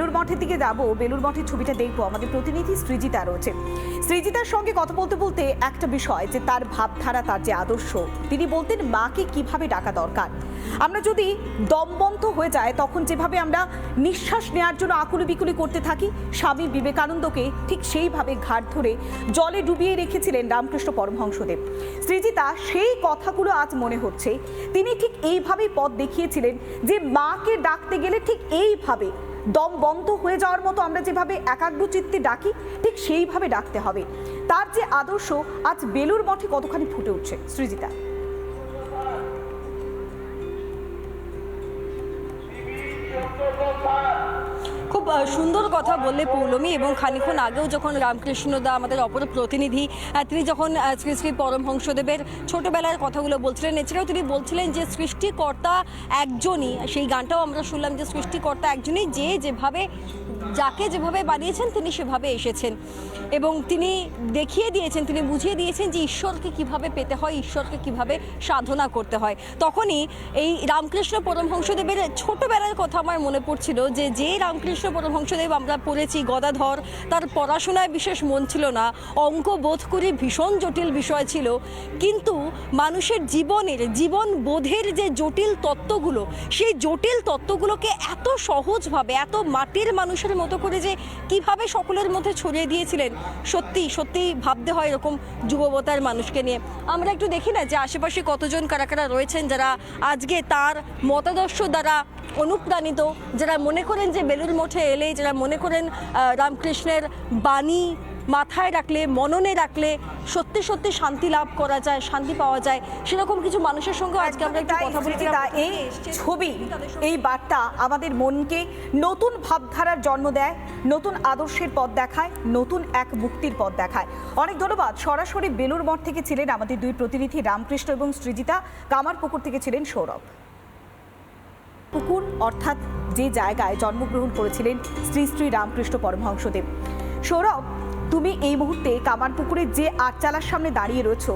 বেলুর মঠের দিকে যাব। বেলুর মঠের ছবিটা দেখব। আমাদের প্রতিনিধি সৃজিতা রয়েছে। সৃজিতার সঙ্গে কথা বলতে বলতে একটা বিষয়, যে তার ভাবধারা, তার যে আদর্শ, তিনি বলতেন মাকে কীভাবে ডাকা দরকার। আমরা যদি দমবন্ধ হয়ে যায় তখন যেভাবে আমরা নিঃশ্বাস নেওয়ার জন্য আকুলি বিকুলি করতে থাকি, স্বামী বিবেকানন্দকে ঠিক সেইভাবে ঘাট ধরে জলে ডুবিয়ে রেখেছিলেন রামকৃষ্ণ পরমহংসদেব। সৃজিতা, সেই কথাগুলো আজ মনে হচ্ছে। তিনি ঠিক এইভাবেই পথ দেখিয়েছিলেন যে মাকে ডাকতে গেলে ঠিক এইভাবে দম বন্ধ হয়ে যাওয়ার মতো আমরা যেভাবে একাগ্রচিত্তে ডাকি, ঠিক সেইভাবে ডাকতে হবে। তার যে আদর্শ আজ বেলুর মঠে কতখানি ফুটে উঠছে, সৃজিতা? সুন্দর কথা বললে পৌলমি এবং খানিক্ষণ আগেও যখন রামকৃষ্ণ দা আমাদের অপর প্রতিনিধি তিনি যখন শ্রী শ্রী পরমহংসদেবের ছোটবেলার কথাগুলো বলছিলেন, এছাড়াও তিনি বলছিলেন যে সৃষ্টিকর্তা একজনই, সেই গানটাও আমরা শুনলাম যে সৃষ্টিকর্তা একজনই যে যেভাবে, যাকে যেভাবে বানিয়েছেন তিনি সেভাবে এসেছেন। এবং তিনি দেখিয়ে দিয়েছেন, তিনি বুঝিয়ে দিয়েছেন যে ঈশ্বরকে কীভাবে পেতে হয়, ঈশ্বরকে কীভাবে সাধনা করতে হয়। তখনই এই রামকৃষ্ণ পরমহংসদেবের ছোটবেলার কথা আমার মনে পড়ছিল যে যে রামকৃষ্ণ পরমহংসদেব আমরা পড়েছি গদাধর। তার পড়াশোনায় বিশেষ মন ছিল না। অঙ্ক বোধ করি ভীষণ জটিল বিষয় ছিল। কিন্তু মানুষের জীবনের, জীবন বোধের যে জটিল তত্ত্বগুলো, সেই জটিল তত্ত্বগুলোকে এত সহজভাবে, এত মাটির মানুষের মতো করে যে কীভাবে সকলের মধ্যে ছড়িয়ে দিয়েছিলেন, সত্যি সত্যি ভাবতে হয় এরকম যুববতার মানুষকে নিয়ে। আমরা একটু দেখি না যে আশেপাশে কতজন কারা কারা রয়েছেন যারা আজকে তার মতাদর্শ দ্বারা অনুপ্রাণিত, যারা মনে করেন যে বেলুর মঠে এলে, যারা মনে করেন রামকৃষ্ণের বাণী মাথায় রাখলে, মননে রাখলে সত্যি সত্যি শান্তি লাভ করা যায়, শান্তি পাওয়া যায়, সেরকম কিছু মানুষের সঙ্গে আজকে আমরা একটু কথা বলছিলাম এই ছবি, এই বার্তা আমাদের মনকে নতুন ভাবধারার জন্ম দেয়, নতুন আদর্শের পথ দেখায়, নতুন এক মুক্তির পথ দেখায়। অনেক ধন্যবাদ। সরাসরি বেলুর মঠ থেকে ছিলেন আমাদের দুই প্রতিনিধি, রামকৃষ্ণ এবং সৃজিতা। কামারপুকুর থেকে ছিলেন সৌরভ। পুকুর, অর্থাৎ যে জায়গায় জন্মগ্রহণ করেছিলেন শ্রী শ্রী রামকৃষ্ণ পরমহংসদেব। সৌরভ, তুমি এই মুহূর্তে কামারপুকুরের যে আটচালার সামনে দাঁড়িয়ে রয়েছো,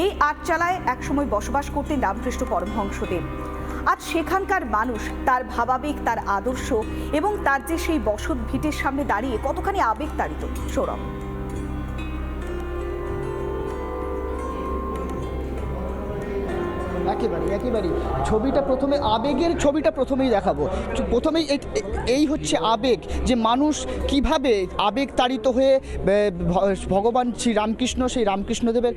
এই আটচালায় একসময় বসবাস করতেন রামকৃষ্ণ পরমহংসদেব। আজ সেখানকার মানুষ তার ভাবাবেগ, তার আদর্শ এবং তার যে সেই বসত ভিটের সামনে দাঁড়িয়ে কতখানি আবেগ তাড়িত সৌরভ। একেবারে একেবারেই ছবিটা প্রথমে আবেগের ছবিটা প্রথমেই দেখাবো। প্রথমেই এই- হচ্ছে আবেগ যে মানুষ কীভাবে আবেগ তাড়িত হয়ে ভগবান শ্রী রামকৃষ্ণ সেই রামকৃষ্ণদেবের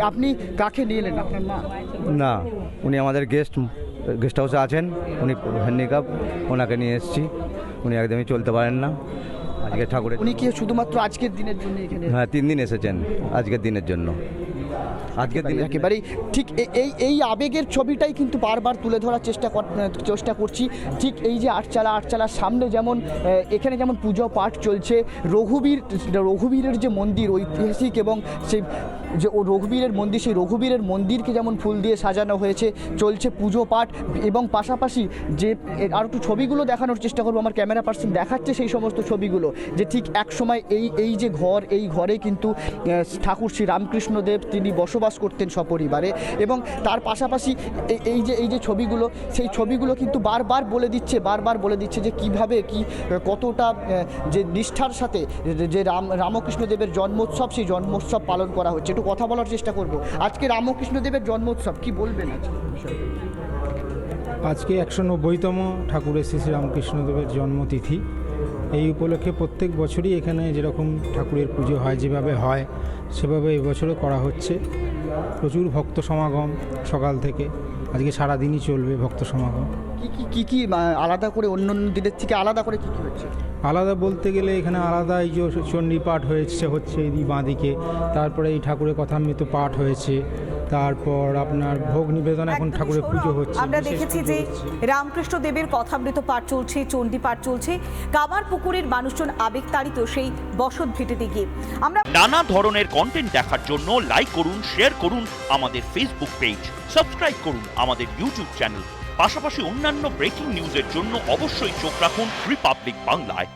আপনি কাকে নিয়ে এলেন আপনার মা? না উনি আমাদের গেস্ট গেস্ট হাউসে আছেন। উনি হ্যান্ডিক্যাপ ওনাকে নিয়ে এসেছি। উনি একদমই চলতে পারেন না। আজকে ঠাকুরের উনি কি শুধুমাত্র আজকের দিনের জন্য এখানে হ্যাঁ তিন দিন এসেছেন আজকের দিনের জন্য। আজকের দিনে। একেবারেই ঠিক এই এই আবেগের ছবিটাই কিন্তু বারবার তুলে ধরার চেষ্টা চেষ্টা করছি। ঠিক এই যে আটচালা, আটচালার সামনে যেমন এখানে যেমন পুজো পাঠ চলছে, রঘুবীর, রঘুবীরের যে মন্দির ঐতিহাসিক এবং সেই যে ও রঘুবীরের মন্দির, সেই রঘুবীরের মন্দিরকে যেমন ফুল দিয়ে সাজানো হয়েছে, চলছে পুজো পাঠ এবং পাশাপাশি যে আর একটু ছবিগুলো দেখানোর চেষ্টা করব, আমার ক্যামেরা পার্সন দেখাচ্ছে সেই সমস্ত ছবিগুলো, যে ঠিক এক সময় এই এই যে ঘর, এই ঘরে কিন্তু ঠাকুর শ্রী রামকৃষ্ণদেব তিনি বসবাস করতেন সপরিবারে এবং তার পাশাপাশি এই- যে, এই যে ছবিগুলো, সেই ছবিগুলো কিন্তু বারবার বলে দিচ্ছে, বারবার বলে দিচ্ছে যে কীভাবে, কি, কতটা যে নিষ্ঠার সাথে, যে রাম, রামকৃষ্ণদেবের জন্মোৎসব, সেই জন্মোৎসব পালন করা হচ্ছে। একটু কথা বলার চেষ্টা করব। আজকে রামকৃষ্ণদেবের জন্মোৎসব, কি বলবেন আজকে আজকে একশো নব্বইতম ঠাকুরের শ্রী রামকৃষ্ণদেবের জন্মতিথি। এই উপলক্ষে প্রত্যেক বছরই এখানে যেরকম ঠাকুরের পুজো হয়, যেভাবে হয়, সেভাবে এবছরও করা হচ্ছে। প্রচুর ভক্ত সমাগম সকাল থেকে। আজকে সারাদিনই চলবে ভক্ত সমাগম। কি কি কি কি আলাদা করে অন্য অন্য দিনের থেকে আলাদা করে কি কি হচ্ছে? আলাদা বলতে গেলে এখানে আলাদা এই যে চণ্ডী পাঠ হয়েছে হচ্ছে এই বাঁদিকে। তারপরে এই ঠাকুরের কথামৃত পাঠ হয়েছে। তারপর আপনার ভোগ নিবেদন এখন ঠাকুরের পুজো হচ্ছে আমরা দেখেছি যে রামকৃষ্ণ দেবের কথামৃত পাঠ চলছে চণ্ডী পাঠ চলছে কামার পুকুরের মানুষজন আবেগ তাড়িত সেই বসত ভিটেতে গিয়ে। আমরা নানা ধরনের কন্টেন্ট দেখার জন্য লাইক করুন শেয়ার করুন আমাদের ফেসবুক পেজ সাবস্ক্রাইব করুন আমাদের ইউটিউব চ্যানেল পাশাপাশি অন্যান্য ব্রেকিং নিউজের জন্য অবশ্যই চোখ রাখুন রিপাবলিক বাংলায়